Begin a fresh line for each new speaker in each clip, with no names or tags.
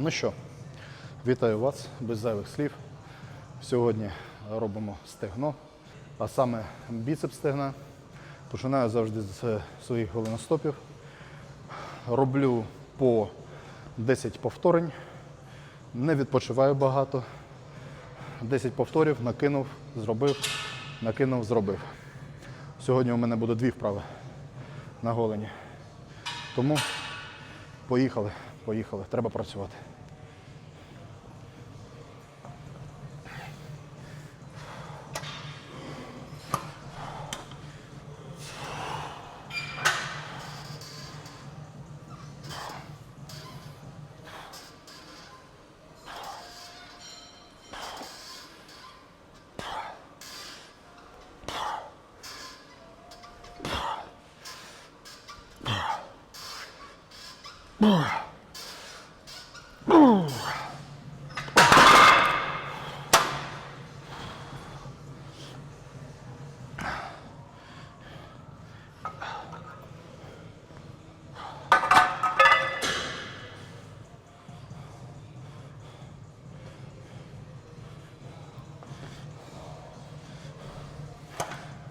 Ну що, вітаю вас без зайвих слів. Сьогодні робимо стегно, а саме біцепс стегна. Починаю завжди з своїх голеностопів. Роблю по 10 повторень, не відпочиваю багато. 10 повторів, накинув, зробив, накинув, зробив. Сьогодні у мене буде дві вправи на голені. Тому поїхали, поїхали, треба працювати.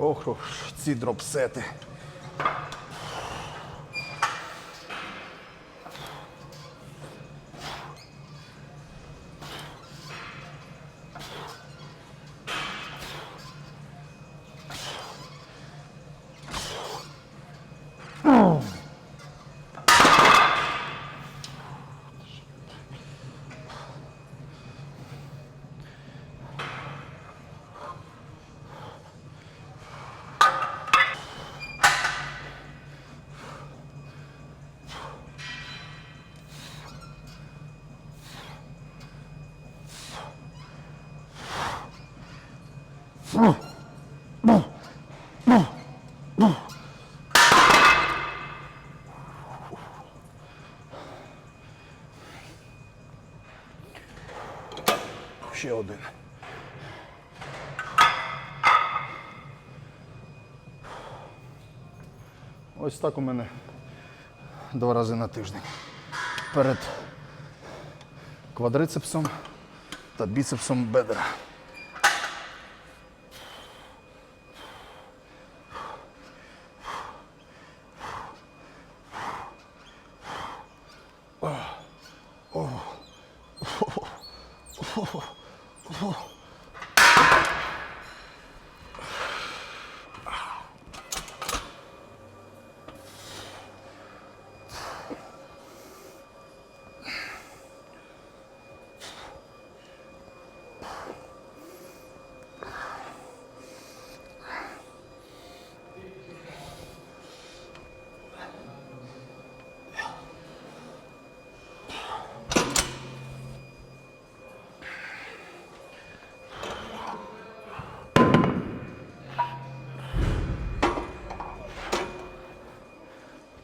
Ох, ох, ці дропсети. Ще один. Ось так у мене два рази на тиждень. Перед квадрицепсом та біцепсом бедра.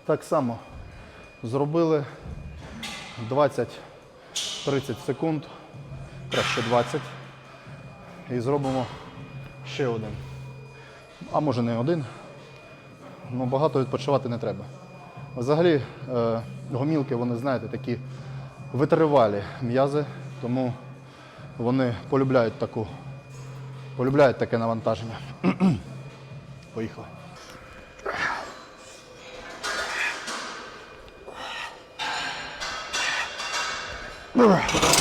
Так само зробили 20-30 секунд, краще 20. І зробимо ще один. А може не один. Ну, багато відпочивати не треба. Взагалі, е, гомілки, вони, знаєте, такі витривалі м'язи, тому вони полюбляють таку, полюбляють таке навантаження. Поїхали. Brr.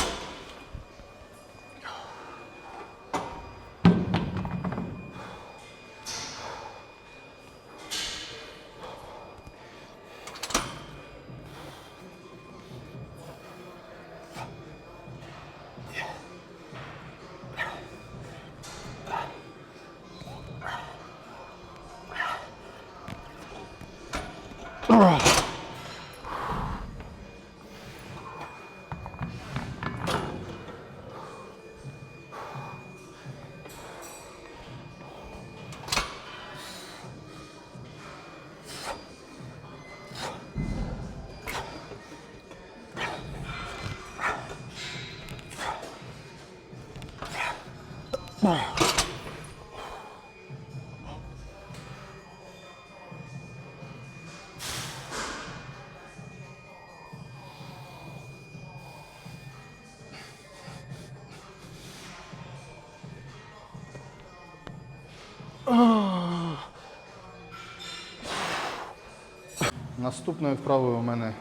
Наступною вправою у мене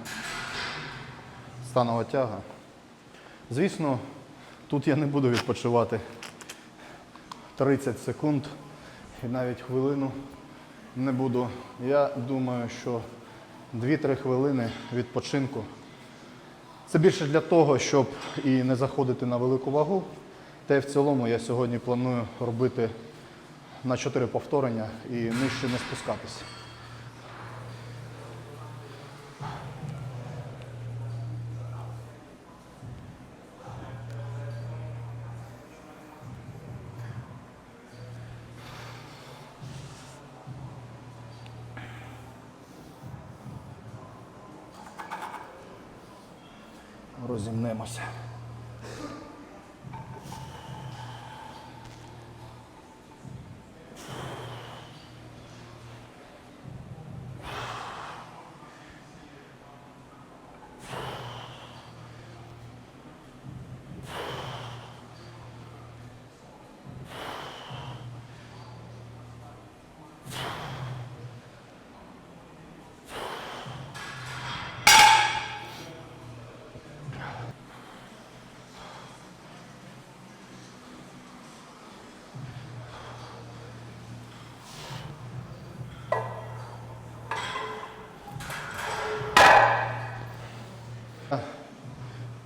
станова тяга. Звісно, тут я не буду відпочивати 30 секунд і навіть хвилину не буду. Я думаю, що 2-3 хвилини відпочинку. Це більше для того, щоб і не заходити на велику вагу. Та й в цілому я сьогодні планую робити на 4 повторення і нижче не спускатися.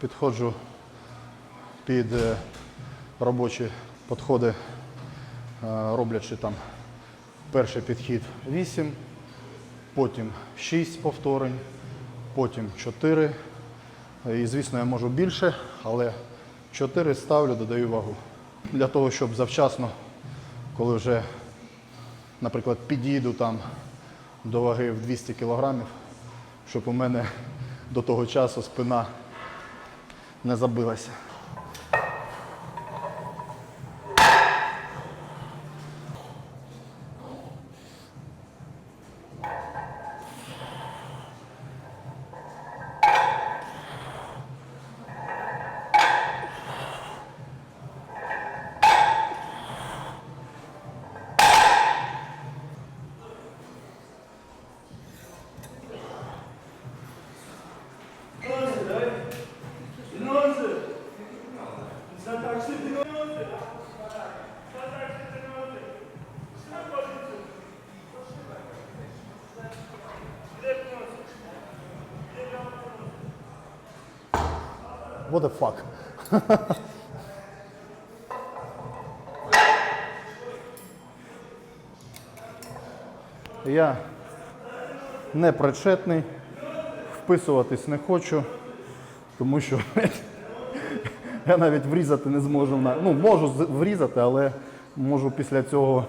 Підходжу під е, робочі підходи, е, роблячи там перший підхід 8, потім 6 повторень, потім 4. І, звісно, я можу більше, але 4 ставлю, додаю вагу. Для того, щоб завчасно, коли вже, наприклад, підійду там до ваги в 200 кілограмів, щоб у мене до того часу спина не забилася. What the fuck? Я не причетний, вписуватись не хочу, тому що я навіть врізати не зможу. Ну, можу врізати, але можу після цього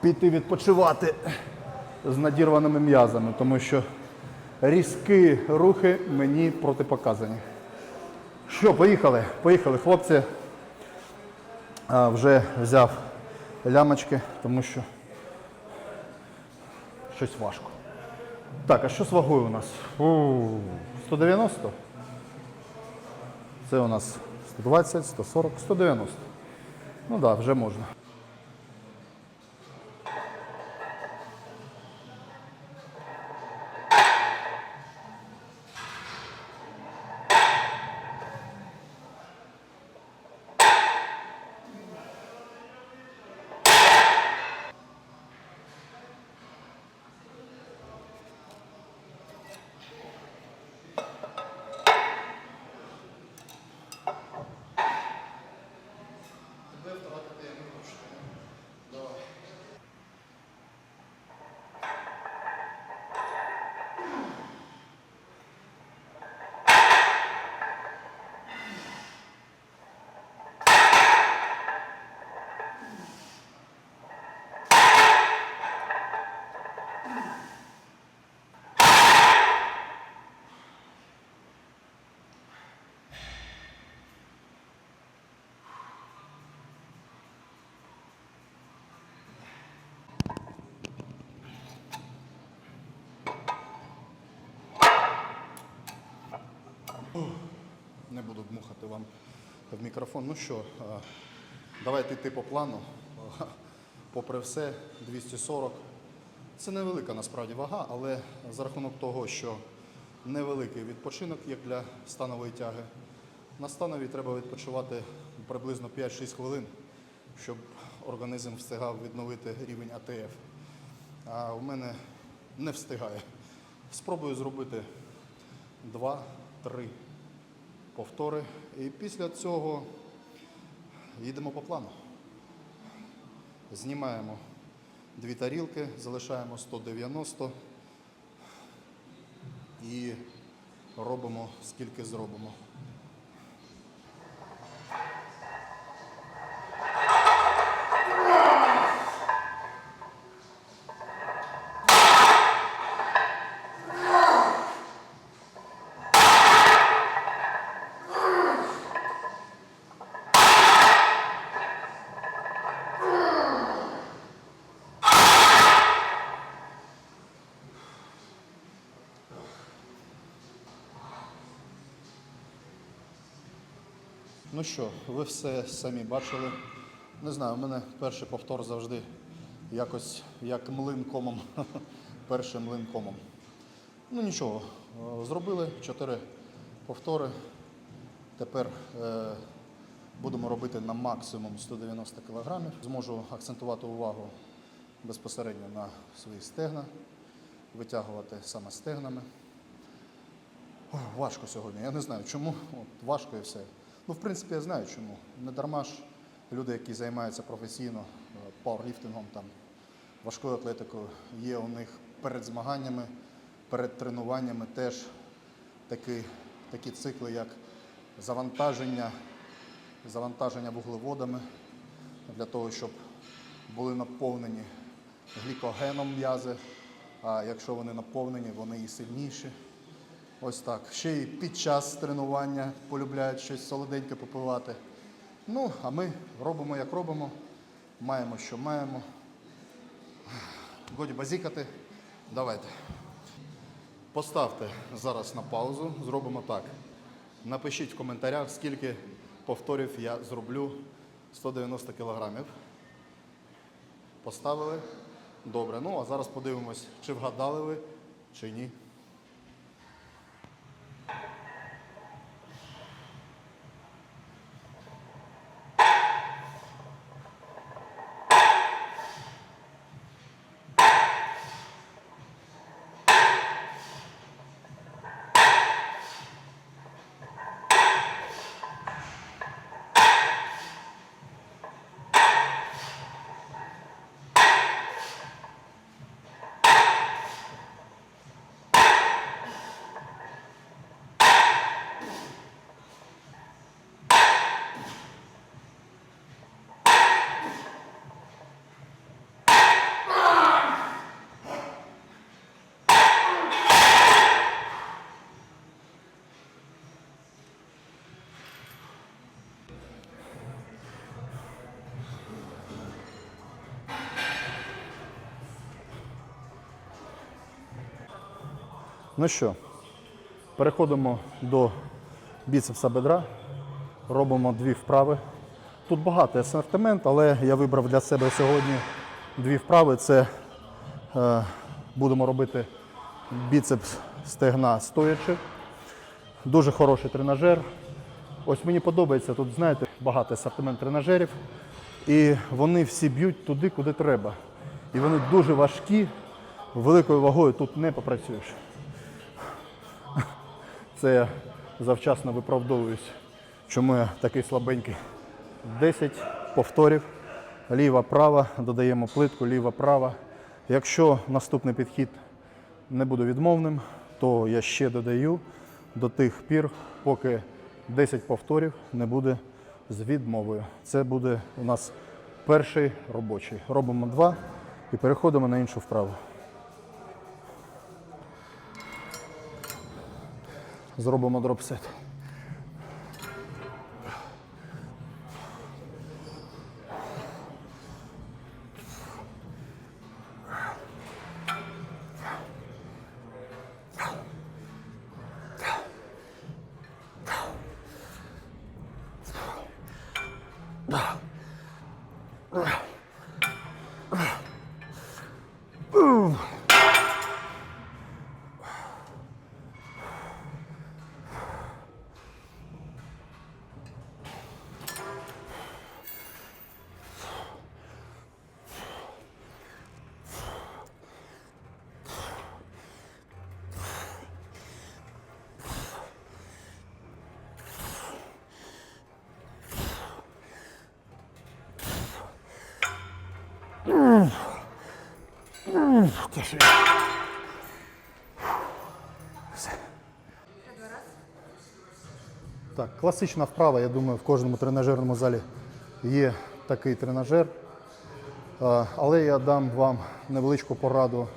піти відпочивати з надірваними м'язами, тому що різкі рухи мені протипоказані. Що, поїхали? Поїхали, хлопці. А, вже взяв лямочки, тому що щось важко. Так, а що з вагою у нас? Фу, 190? Це у нас 120, 140, 190. Ну так, да, вже можна. Не буду дмухати вам в мікрофон. Ну що, Давайте йти по плану. Попри все, 240. Це невелика насправді вага, але за рахунок того, що невеликий відпочинок, як для станової тяги, на станові треба відпочивати приблизно 5-6 хвилин, щоб організм встигав відновити рівень АТФ. А у мене не встигає. Спробую зробити 2-3 повтори. І після цього їдемо по плану. Знімаємо дві тарілки, залишаємо 190 і робимо скільки зробимо. Ну що, ви все самі бачили. Не знаю, у мене перший повтор завжди якось як млин комом. Першим млин комом. Ну нічого, е, зробили чотири повтори. Тепер е, будемо робити на максимум 190 кг. Зможу акцентувати увагу безпосередньо на свої стегна, витягувати саме стегнами. Важко сьогодні. Я не знаю чому. От, важко і все. Ну, в принципі, я знаю чому. Не дарма ж люди, які займаються професійно е, пауерліфтингом, там, важкою атлетикою, є у них перед змаганнями, перед тренуваннями теж такі, такі цикли, як завантаження, завантаження вуглеводами для того, щоб були наповнені глікогеном м'язи. А якщо вони наповнені, вони і сильніші. Ось так. Ще й під час тренування полюбляють щось солоденьке попивати. Ну, а ми робимо, як робимо, маємо, що маємо. Годі базікати. Давайте. Поставте зараз на паузу, зробимо так. Напишіть в коментарях, скільки повторів я зроблю 190 кілограмів. Поставили. Добре. Ну, а зараз подивимось, чи вгадали ви, чи ні. Ну що, переходимо до біцепса бедра, робимо дві вправи. Тут багатий асортимент, але я вибрав для себе сьогодні дві вправи. Це е, будемо робити біцепс стегна стоячи. Дуже хороший тренажер. Ось мені подобається тут, знаєте, багатий асортимент тренажерів. І вони всі б'ють туди, куди треба. І вони дуже важкі, великою вагою тут не попрацюєш. Це я завчасно виправдовуюсь, чому я такий слабенький. 10 повторів. Ліва, права, додаємо плитку, ліва, права. Якщо наступний підхід не буде відмовним, то я ще додаю до тих пір, поки 10 повторів не буде з відмовою. Це буде у нас перший робочий. Робимо два і переходимо на іншу вправу. Зробимо дропсет. Так, класична вправа, я думаю, в кожному тренажерному залі є такий тренажер. Але я дам вам невеличку пораду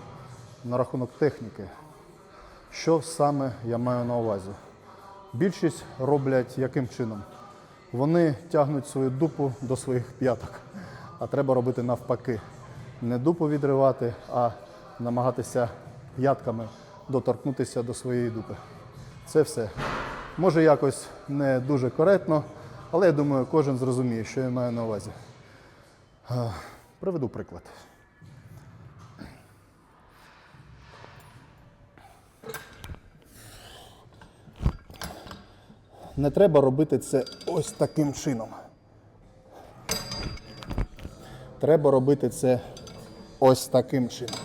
на рахунок техніки. Що саме я маю на увазі? Більшість роблять яким чином? Вони тягнуть свою дупу до своїх п'яток, а треба робити навпаки. Не дупу відривати, а намагатися п'ятками доторкнутися до своєї дупи. Це все. Може якось не дуже коректно, але я думаю, кожен зрозуміє, що я маю на увазі. Е, Приведу приклад. Не треба робити це ось таким чином. Треба робити це ось таким чином.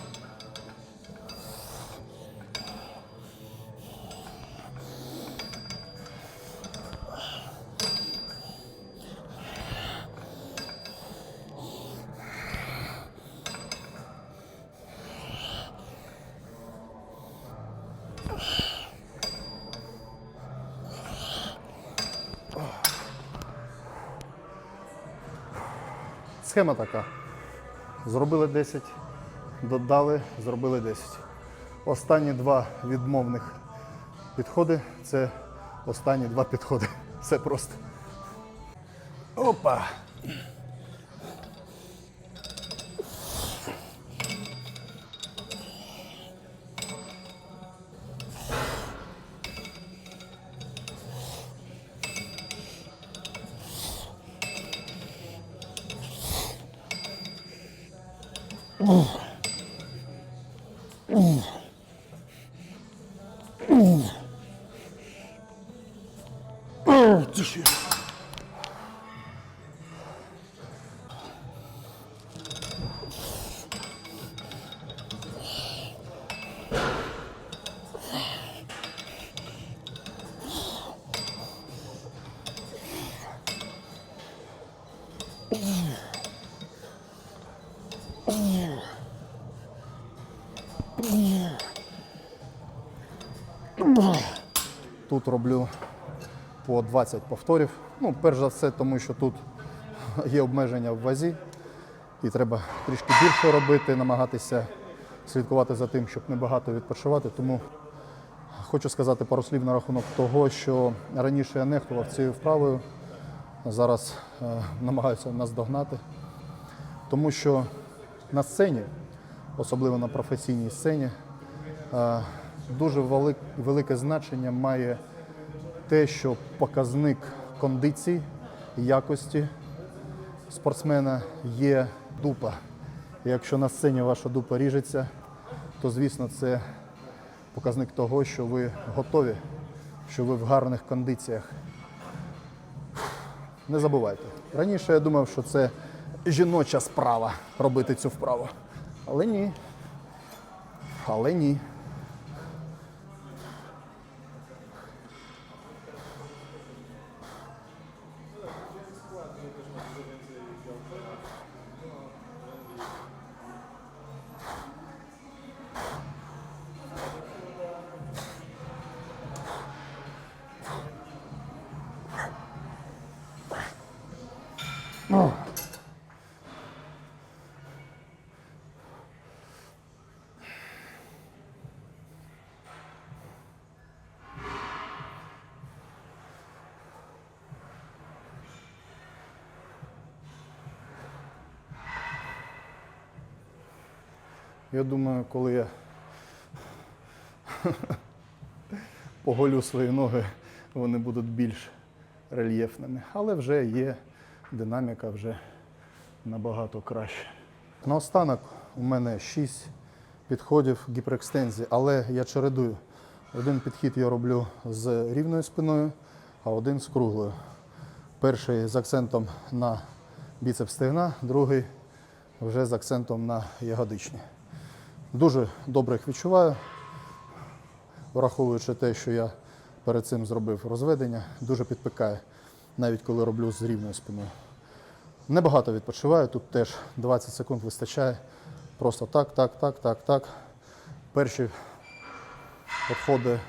Схема така. Зробили 10, додали, зробили 10. Останні два відмовних підходи це останні два підходи. Все просто. Опа! Тут роблю по 20 повторів. Ну, перш за все, тому що тут є обмеження в вазі, і треба трішки більше робити, намагатися слідкувати за тим, щоб небагато відпочивати. Тому хочу сказати пару слів на рахунок того, що раніше я нехтував цією вправою, зараз е, намагаюся наздогнати. Тому що на сцені, особливо на професійній сцені, е, дуже велик- велике значення має те, що показник кондиції, якості спортсмена є дупа. Якщо на сцені ваша дупа ріжеться, то звісно це показник того, що ви готові, що ви в гарних кондиціях. Не забувайте. Раніше я думав, що це жіноча справа робити цю вправу. Але ні. Але ні. Я думаю, коли я поголю свої ноги, вони будуть більш рельєфними. Але вже є динаміка вже набагато краще. Наостанок у мене 6 підходів гіперекстензії, але я чередую. Один підхід я роблю з рівною спиною, а один з круглою. Перший з акцентом на біцепс стегна, другий вже з акцентом на ягодичні. Дуже добре їх відчуваю, враховуючи те, що я перед цим зробив розведення, дуже підпікає, навіть коли роблю з рівною спиною. Небагато відпочиваю, тут теж 20 секунд вистачає. Просто так, так, так, так, так. Перші підходи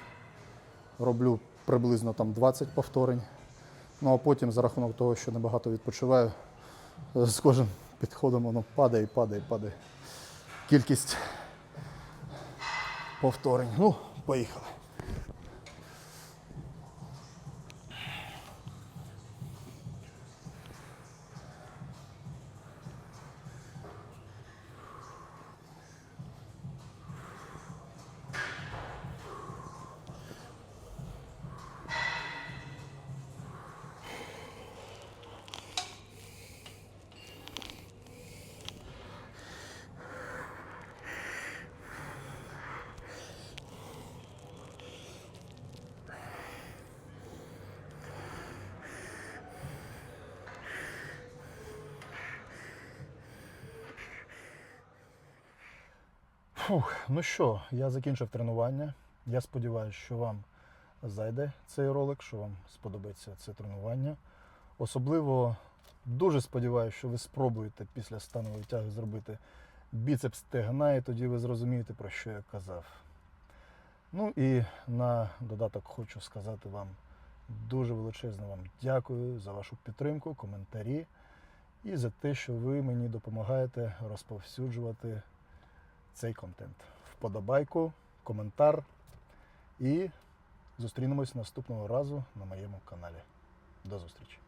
роблю приблизно там 20 повторень. Ну а потім за рахунок того, що небагато відпочиваю, з кожним підходом воно падає падає, падає. Кількість повторень. Ну, поїхали. Фух, ну що, я закінчив тренування. Я сподіваюся, що вам зайде цей ролик, що вам сподобається це тренування. Особливо дуже сподіваюся, що ви спробуєте після станової тяги зробити біцепс стегна, і тоді ви зрозумієте, про що я казав. Ну і на додаток хочу сказати вам дуже величезно вам дякую за вашу підтримку, коментарі і за те, що ви мені допомагаєте розповсюджувати цей контент. Вподобайку, коментар і зустрінемось наступного разу на моєму каналі. До зустрічі!